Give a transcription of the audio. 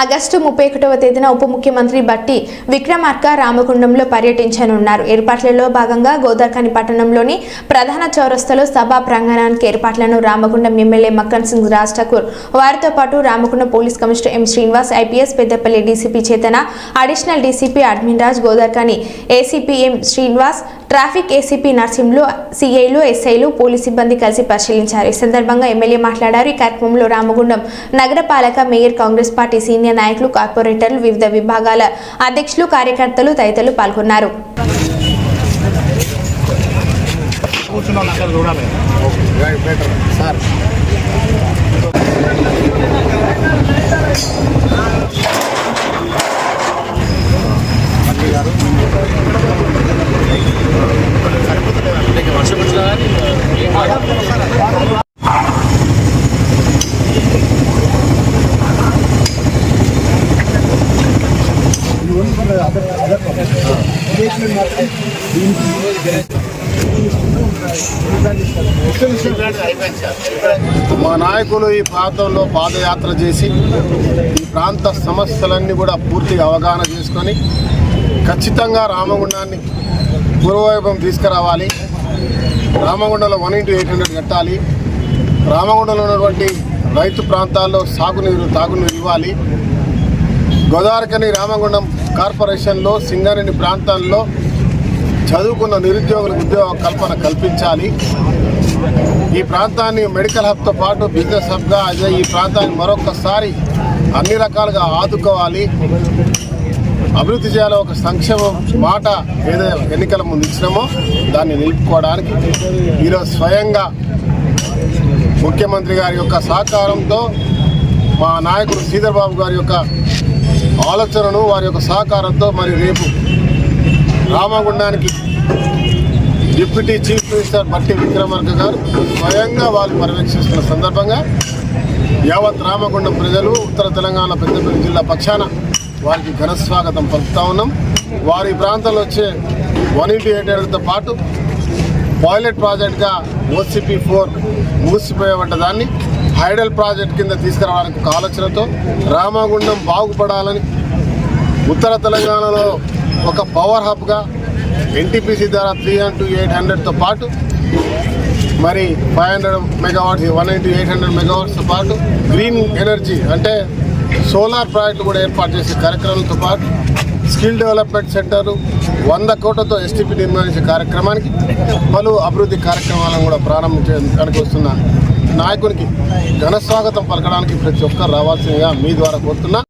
August ముప్పై ఒకటవ తేదీన ఉప ముఖ్యమంత్రి బట్టి విక్రమార్క రామగుండంలో పర్యటించనున్నారు. ఏర్పాట్లలో భాగంగా గోదార్ఖని పట్టణంలోని ప్రధాన చౌరస్తలో సభా ప్రాంగణానికి ఏర్పాట్లను రామగుండం ఎమ్మెల్యే మక్కన్ సింగ్ రాజ్ ఠాకూర్ వారితో పాటు Ramagundam police commissioner M Srinivas IPS Peddapalli DCP Chetana additional DCP admin Raj Godavarikhani ACP M Srinivas traffic ACP Narsimhulu సిఐలు ఎస్ఐలు పోలీస్ సిబ్బంది కలిసి పరిశీలించారు. ఈ సందర్భంగా ఎమ్మెల్యే మాట్లాడారు. ఈ కార్యక్రమంలో రామగుండం నగరపాలక మేయర్ కాంగ్రెస్ పార్టీ సీనియర్ నాయకులు కార్పొరేటర్లు వివిధ విభాగాల అధ్యక్షులు కార్యకర్తలు తదితరులు పాల్గొన్నారు. సార్ మా నాయకులు ఈ ప్రాంతంలో పాదయాత్ర చేసి ఈ ప్రాంత సమస్యలన్నీ కూడా పూర్తిగా అవగాహన చేసుకొని ఖచ్చితంగా రామగుండాన్ని పూర్వవైభవం తీసుకురావాలి. రామగుండంలో వన్ ఇంటూ ఎయిట్ హండ్రెడ్ కట్టాలి. రామగుండంలో ఉన్నటువంటి రైతు ప్రాంతాల్లో సాగునీరు తాగునీరు ఇవ్వాలి. గోదావరికని రామగుండం కార్పొరేషన్లో సింగరేణి ప్రాంతాల్లో చదువుకున్న నిరుద్యోగులకు ఉద్యోగ కల్పన కల్పించాలి. ఈ ప్రాంతాన్ని మెడికల్ హబ్తో పాటు బిజినెస్ హబ్గా అదే ఈ ప్రాంతాన్ని మరొకసారి అన్ని రకాలుగా ఆదుకోవాలి. అభివృద్ధి చేయాలి ఒక సంక్షేమ మాట ఏదైనా ఎన్నికల ముందు ఇచ్చినామో దాన్ని నిలుపుకోవడానికి ఈరోజు స్వయంగా ముఖ్యమంత్రి గారి యొక్క సహకారంతో మా నాయకుడు శ్రీధర్ బాబు గారి యొక్క ఆలోచనను వారి యొక్క సహకారంతో మరి రేపు రామగుండానికి డిప్యూటీ చీఫ్ మినిస్టర్ బట్టి విక్రమార్క గారు స్వయంగా వాళ్ళు పర్యవేక్షిస్తున్న సందర్భంగా యావత్ రామగుండం ప్రజలు ఉత్తర తెలంగాణ పెద్దపల్లి జిల్లా పక్షాన వారికి ఘన స్వాగతం పలుకుతా ఉన్నాం. వారి ప్రాంతంలో వచ్చే వన్ ఇంటూ ఎయిట్ పాటు పాయిలెట్ ప్రాజెక్ట్గా ఓసిపి ఫోర్ మూసిపోయేవంట దాన్ని. ఐడల్ ప్రాజెక్ట్ కింద తీసుకురావడానికి ఒక ఆలోచనతో రామగుండం బాగుపడాలని ఉత్తర తెలంగాణలో ఒక పవర్ హబ్గా ఎన్టీపీసీ ద్వారా త్రీ టూ ఎయిట్ హండ్రెడ్తో పాటు మరి five hundred megawatts one into eight hundred మెగావాట్స్తో పాటు గ్రీన్ ఎనర్జీ అంటే సోలార్ ప్రాజెక్టులు కూడా ఏర్పాటు చేసే కార్యక్రమంతో పాటు స్కిల్ డెవలప్మెంట్ సెంటర్ వంద కోట్లతో ఎస్టీపీ నిర్మించే కార్యక్రమానికి పలు అభివృద్ధి కార్యక్రమాలను కూడా ప్రారంభించడానికి వస్తున్న నాయకునికి ఘన స్వాగతం పలకడానికి ప్రతి ఒక్కరు రావాల్సిందిగా మీ ద్వారా కోరుతున్నా.